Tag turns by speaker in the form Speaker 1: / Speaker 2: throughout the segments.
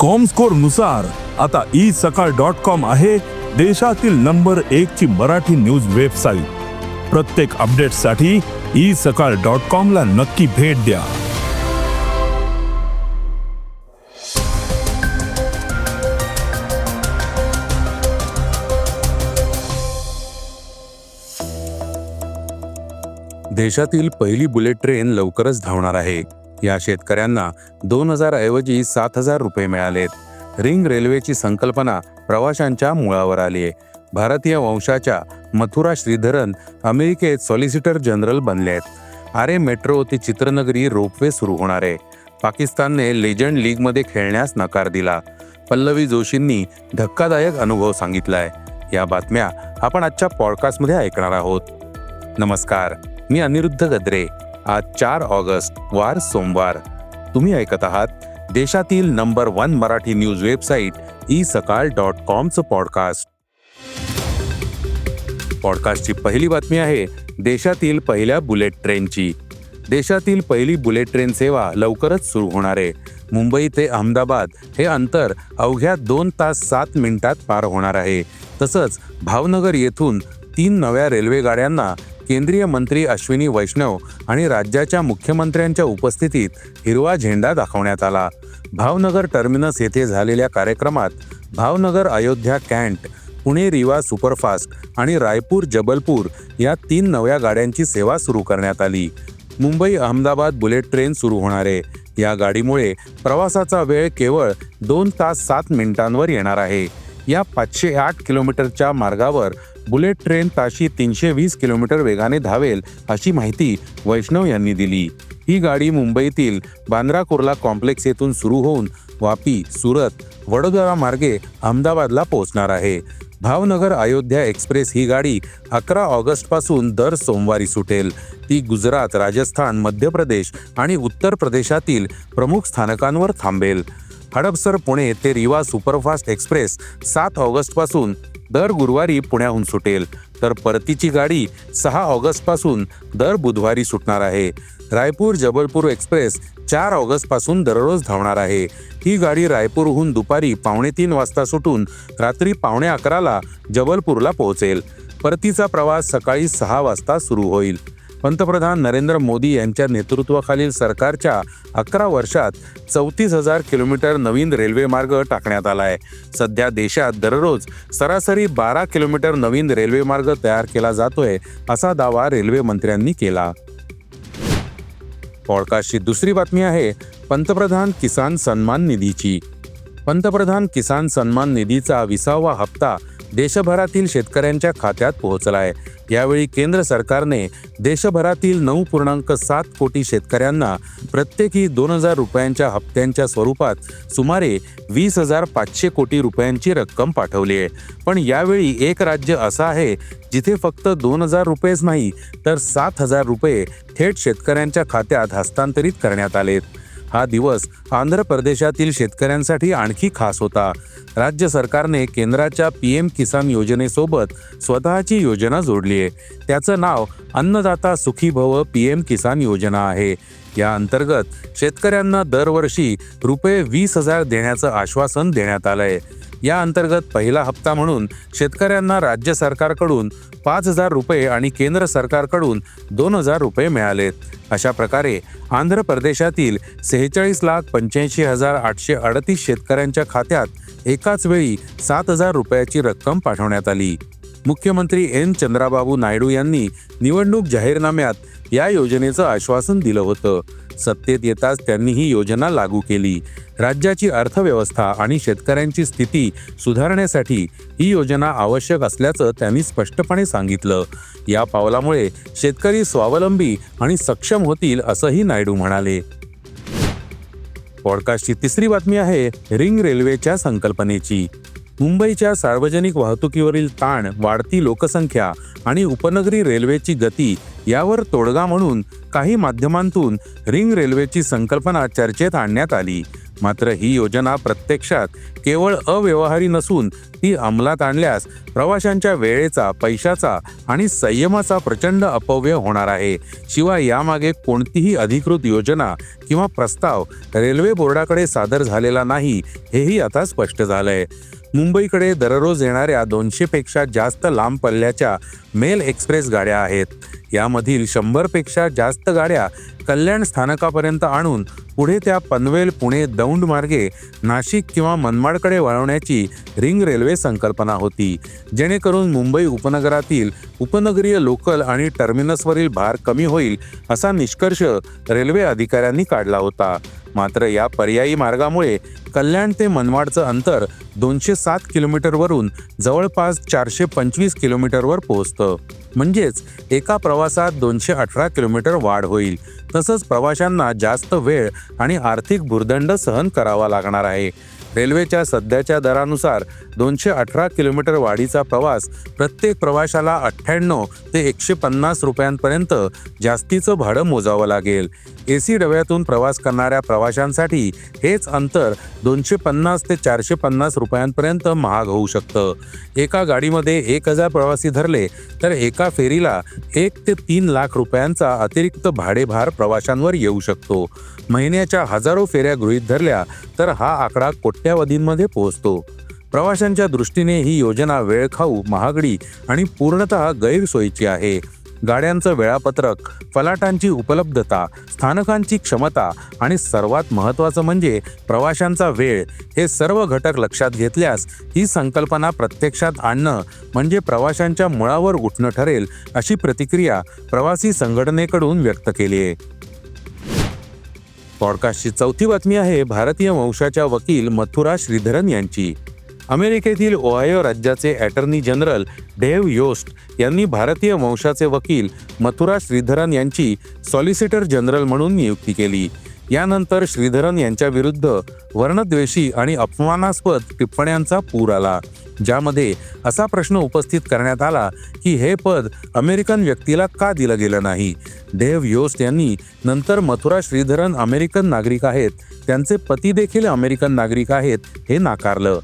Speaker 1: कॉमस्कोरनुसार आता E Sakal dot com आहे देशातील नंबर एक ची मराठी न्यूज वेबसाईट प्रत्येक अपडेटसाठी ई सकाळ डॉट कॉम ला नक्की भेट द्या.
Speaker 2: देशातील पहिली बुलेट ट्रेन लवकरच धावणार आहे. या शेतकऱ्यांना दोन हजार ऐवजी सात हजार रुपये मिळालेत. रिंग रेल्वेची संकल्पना प्रवाशांच्या मुळावर आली आहे. भारतीय वंशाच्या मथुरा श्रीधरन अमेरिकेत सॉलिसिटर जनरल बनले आहेत. आरे मेट्रो ते चित्रनगरी रोपवे सुरू होणार आहे. पाकिस्तानने लेजंड लीगमध्ये खेळण्यास नकार दिला. पल्लवी जोशींनी धक्कादायक अनुभव सांगितलाय. या बातम्या आपण आजच्या पॉडकास्टमध्ये ऐकणार आहोत. नमस्कार. मी अनिरुद्ध गद्रे. आज चार ऑगस्ट वार सोमवार. तुम्ही ऐकत आहात देशातील number one Marathi news website e Sakal dot कॉमचं podcast. पॉडकास्टची पहिली बातमी आहे देशातील पहिल्या बुलेट ट्रेनची. देशातील पहिली बुलेट ट्रेन सेवा लवकरच सुरू होणार आहे. मुंबई ते अहमदाबाद हे अंतर अवघ्या दोन तास सात मिनिटात पार होणार आहे. तसंच भावनगर येथून तीन नव्या रेल्वे गाड्यांना केंद्रीय मंत्री अश्विनी वैष्णव आणि राज्याच्या मुख्यमंत्र्यांच्या उपस्थितीत हिरवा झेंडा दाखवण्यात आला. भावनगर टर्मिनस येथे झालेल्या कार्यक्रमात भावनगर अयोध्या कॅन्ट पुणे रिवा सुपरफास्ट आणि रायपूर जबलपूर या तीन नव्या गाड्यांची सेवा सुरू करण्यात आली. मुंबई अहमदाबाद बुलेट ट्रेन सुरू होणार. आहे या गाडीमुळे प्रवासाचा वेळ केवळ दोन तास सात मिनिटांवर येणार आहे. या पाचशे आठ किलोमीटरच्या मार्गावर बुलेट ट्रेन ताशी तीनशे वीस किलोमीटर वेगाने धावेल अशी माहिती वैष्णव यांनी दिली. ही गाडी मुंबईतील बांद्रा कुर्ला कॉम्प्लेक्स येथून सुरू होऊन वापी सुरत वडोदरा मार्गे अहमदाबादला पोहोचणार आहे. भावनगर अयोध्या एक्सप्रेस ही गाडी अकरा ऑगस्टपासून दर सोमवारी सुटेल. ती गुजरात राजस्थान मध्य प्रदेश आणि उत्तर प्रदेशातील प्रमुख स्थानकांवर थांबेल. हडपसर पुणे ते रिवा सुपरफास्ट एक्सप्रेस सात ऑगस्टपासून दर गुरुवारी पुण्याहून सुटेल. तर परतीची गाडी सहा ऑगस्टपासून दर बुधवारी सुटणार आहे. रायपूर जबलपूर एक्सप्रेस चार ऑगस्टपासून दररोज धावणार आहे. ही गाडी रायपूरहून दुपारी पावणे तीन वाजता सुटून रात्री पावणे अकराला जबलपूरला पोहोचेल. परतीचा प्रवास सकाळी सहा वाजता सुरू होईल. पंतप्रधान नरेंद्र मोदी यांच्या नेतृत्वाखालील सरकारच्या अकरा वर्षात चौतीस हजार किलोमीटर नवीन रेल्वे मार्ग टाकण्यात आला आहे. सध्या देशात दररोज सरासरी बारा किलोमीटर नवीन रेल्वे मार्ग तयार केला जातोय असा दावा रेल्वे मंत्र्यांनी केला. पॉडकास्टची दुसरी बातमी आहे पंतप्रधान किसान सन्मान निधीची. पंतप्रधान किसान सन्मान निधीचा विसावा हप्ता देशभरातील शेतकऱ्यांच्या खात्यात पोहोचला आहे. यावेळी केंद्र सरकारने देशभरातील नऊ पूर्णांक सात कोटी शेतकऱ्यांना प्रत्येकी दोन हजार रुपयांच्या हप्त्यांच्या स्वरूपात सुमारे वीस हजार पाचशे कोटी रुपयांची रक्कम पाठवली आहे. पण यावेळी एक राज्य असं आहे जिथे फक्त दोन हजार रुपयेच नाही तर सात हजार रुपये थेट शेतकऱ्यांच्या खात्यात हस्तांतरित करण्यात आलेत. हा दिवस आंध्र प्रदेशातील शेतकऱ्यांसाठी आणखी खास होता. राज्य सरकारने केंद्राच्या पी एम किसान योजनेसोबत स्वतःची योजना जोडली आहे. त्याचं नाव अन्नदाता सुखी भव पी एम किसान योजना आहे. या अंतर्गत शेतकऱ्यांना दरवर्षी रुपये वीस हजार देण्याचं आश्वासन देण्यात आलंय. या अंतर्गत पहिला हप्ता म्हणून शेतकऱ्यांना राज्य सरकारकडून पाच हजार रुपये आणि केंद्र सरकारकडून दोन हजार रुपये मिळालेत. अशा प्रकारे आंध्र प्रदेशातील सेहेचाळीस लाख पंच्याऐंशी हजार आठशे अडतीस शेतकऱ्यांच्या खात्यात एकाच वेळी सात हजार रुपयाची रक्कम पाठवण्यात आली. मुख्यमंत्री एन. चंद्राबाबू नायडू यांनी निवडणूक जाहीरनाम्यात या योजनेचं आश्वासन दिलं होतं. सत्तेत येताच त्यांनी ही योजना लागू केली. राज्याची अर्थव्यवस्था आणि शेतकऱ्यांची स्थिती सुधारण्यासाठी ही योजना आवश्यक असल्याचं त्यांनी स्पष्टपणे सांगितलं. या पावलामुळे शेतकरी स्वावलंबी आणि सक्षम होतील असंही नायडू म्हणाले. पॉडकास्टची तिसरी बातमी आहे रिंग रेल्वेच्या संकल्पनेची. मुंबईच्या सार्वजनिक वाहतुकीवरील ताण वाढती लोकसंख्या आणि उपनगरी रेल्वेची गती यावर तोडगा म्हणून काही माध्यमांतून रिंग रेल्वेची संकल्पना चर्चेत आणण्यात आली. मात्र ही योजना प्रत्यक्षात केवळ अव्यवहारी नसून ती अंमलात आणल्यास प्रवाशांच्या वेळेचा पैशाचा आणि संयमाचा प्रचंड अपव्यय होणार आहे. शिवाय यामागे कोणतीही अधिकृत योजना किंवा प्रस्ताव रेल्वे बोर्डाकडे सादर झालेला नाही हेही आता स्पष्ट झालंय. मुंबईकडे दररोज येणाऱ्या दोनशेपेक्षा जास्त लांब पल्ल्याच्या मेल एक्सप्रेस गाड्या आहेत. यामधील शंभरपेक्षा जास्त गाड्या कल्याण स्थानकापर्यंत आणून पुढे त्या पनवेल पुणे दौंड मार्गे नाशिक किंवा मनमाडकडे वळवण्याची रिंग रेल्वे संकल्पना होती. जेणेकरून मुंबई उपनगरातील उपनगरीय लोकल आणि टर्मिनसवरील भार कमी होईल असा निष्कर्ष रेल्वे अधिकाऱ्यांनी काढला होता. मात्र या पर्यायी मार्गामुळे कल्याण ते मनमाडचं अंतर दोनशे सात किलोमीटरवरून जवळपास चारशे पंचवीस किलोमीटरवर पोहोचतं. म्हणजेच एका प्रवासात दोनशे अठरा किलोमीटर वाढ होईल. तसंच प्रवाशांना जास्त वेळ आणि आर्थिक भुर्दंड सहन करावा लागणार आहे. रेल्वेच्या सध्याच्या दरानुसार दोनशे अठरा किलोमीटर वाढीचा प्रवास प्रत्येक प्रवाशाला अठ्ठ्याण्णव ते एकशे पन्नास रुपयांपर्यंत जास्तीचं भाडं मोजावं लागेल. ए सी डब्यातून प्रवास करणाऱ्या प्रवाशांसाठी हेच अंतर दोनशे पन्नास ते चारशे पन्नास रुपयांपर्यंत महाग होऊ शकतं. एका गाडीमध्ये एक हजार प्रवासी धरले तर एका फेरीला एक ते तीन लाख रुपयांचा अतिरिक्त भाडेभार प्रवाशांवर येऊ शकतो. महिन्याच्या हजारो फेऱ्या गृहीत धरल्या तर हा आकडा कोट्यावधींमध्ये पोहोचतो. प्रवाशांच्या दृष्टीने ही योजना वेळखाऊ महागडी आणि पूर्णतः गैरसोयीची आहे. गाड्यांचं वेळापत्रक फलाटांची उपलब्धता स्थानकांची क्षमता आणि सर्वात महत्त्वाचं म्हणजे प्रवाशांचा वेळ हे सर्व घटक लक्षात घेतल्यास ही संकल्पना प्रत्यक्षात आणणं म्हणजे प्रवाशांच्या मुळावर उठणं ठरेल अशी प्रतिक्रिया प्रवासी संघटनेकडून व्यक्त केली आहे पॉडकास्टची चौथी बातमी आहे भारतीय वंशाच्या वकील मथुरा श्रीधरन यांची. अमेरिकेतील ओहायो राज्याचे अटर्नी जनरल डेव्ह योस्ट यांनी भारतीय वंशाचे वकील मथुरा श्रीधरन यांची सॉलिसिटर जनरल म्हणून नियुक्ती केली. यानंतर श्रीधरन यांच्या विरुद्ध वर्णद्वेषी आणि अपमानास्पद टिप्पण्यांचा पूर आला ज्यामध्ये असा प्रश्न उपस्थित करण्यात आला की हे पद अमेरिकन व्यक्तीला का दिलं गेलं नाही? देव योस्ट यांनी नंतर मथुरा श्रीधरन अमेरिकन नागरिक आहेत त्यांचे पती देखील अमेरिकन नागरिक आहेत हे नाकारलं.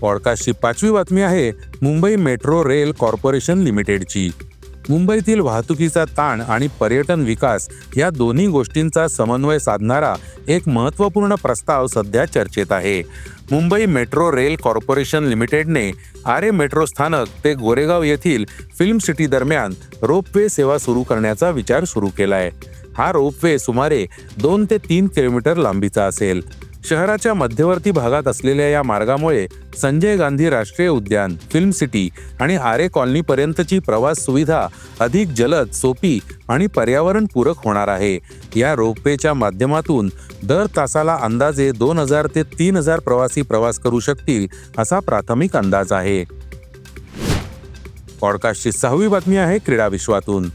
Speaker 2: पॉडकास्टची पाचवी बातमी आहे मुंबई मेट्रो रेल कॉर्पोरेशन लिमिटेडची. मुंबईतील वाहतुकीचा ताण आणि पर्यटन विकास या दोन्ही गोष्टींचा समन्वय साधणारा एक महत्त्वपूर्ण प्रस्ताव सध्या चर्चेत आहे. मुंबई मेट्रो रेल कॉर्पोरेशन लिमिटेडने आरे मेट्रो स्थानक ते गोरेगाव येथील फिल्म सिटी दरम्यान रोपवे सेवा सुरू करण्याचा विचार सुरू केलाय. हा रोपवे सुमारे दोन ते तीन किलोमीटर लांबीचा असेल. शहराच्या मध्यवर्ती भागात असलेल्या या मार्गामुळे संजय गांधी राष्ट्रीय उद्यान फिल्म सिटी आणि आरे कॉलनीपर्यंतची प्रवास सुविधा अधिक जलद सोपी आणि पर्यावरणपूरक होणार आहे. या रोपवेच्या माध्यमातून दर तासाला अंदाजे दोन हजार ते तीन हजार प्रवासी प्रवास करू शकतील असा प्राथमिक अंदाज आहे. पॉडकास्टची सहावी बातमी आहे क्रीडा विश्वातून.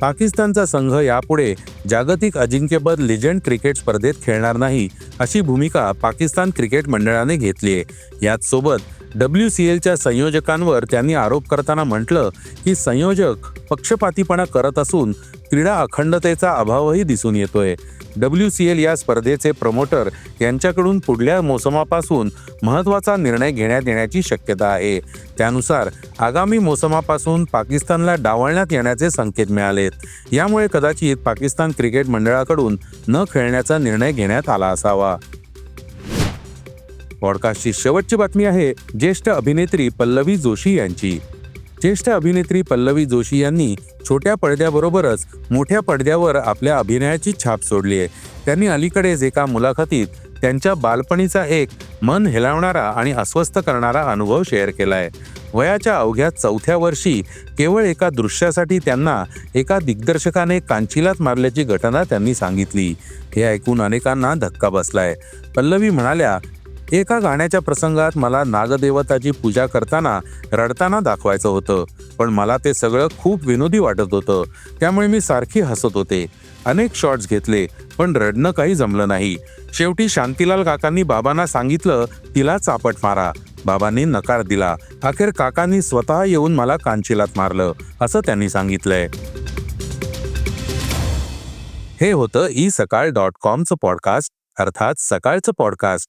Speaker 2: पाकिस्तानचा संघ यापुढे जागतिक अजिंक्यपद लिजंड क्रिकेट स्पर्धेत खेळणार नाही अशी भूमिका पाकिस्तान क्रिकेट मंडळाने घेतली आहे. याच सोबत डब्ल्यू सी एलच्या संयोजकांवर त्यांनी आरोप करताना म्हटलं की संयोजक पक्षपातीपणा करत असून क्रीडा अखंडतेचा अभावही दिसून येतोय. डब्ल्यू सी एल या स्पर्धेचे प्रमोटर यांच्याकडून पुढल्या मोसमापासून महत्त्वाचा निर्णय घेण्यात येण्याची शक्यता आहे. त्यानुसार आगामी मोसमापासून पाकिस्तानला डावळण्यात येण्याचे संकेत मिळालेत यामुळे कदाचित पाकिस्तान क्रिकेट मंडळाकडून न खेळण्याचा निर्णय घेण्यात आला असावा. पॉडकास्टची शेवटची बातमी आहे ज्येष्ठ अभिनेत्री पल्लवी जोशी यांची. ज्येष्ठ अभिनेत्री पल्लवी जोशी यांनी छोट्या पडद्याबरोबरच मोठ्या पडद्यावर आपल्या अभिनयाची छाप सोडली आहे. त्यांनी अलीकडेच एका मुलाखतीत त्यांच्या बालपणीचा एक मन हेलावणारा आणि अस्वस्थ करणारा अनुभव शेअर केलाय. वयाच्या अवघ्या चौथ्या वर्षी केवळ एका दृश्यासाठी त्यांना एका दिग्दर्शकाने कांचिलात मारल्याची घटना त्यांनी सांगितली. हे ऐकून अनेकांना धक्का बसलाय. पल्लवी म्हणाल्या एका गाण्याच्या प्रसंगात मला नागदेवताची पूजा करताना रडताना दाखवायचं होतं. पण मला ते सगळं खूप विनोदी वाटत होतं. त्यामुळे मी सारखी हसत होते. अनेक शॉट्स घेतले पण रडणं काही जमलं नाही. शेवटी शांतीलाल काकांनी बाबांना सांगितलं तिला चापट मारा. बाबांनी नकार दिला. अखेर काकांनी स्वतः येऊन मला कांचिलात मारलं. असं त्यांनी सांगितलंय. हे होतं ई सकाळ डॉट कॉमचं पॉडकास्ट अर्थात सकाळचं पॉडकास्ट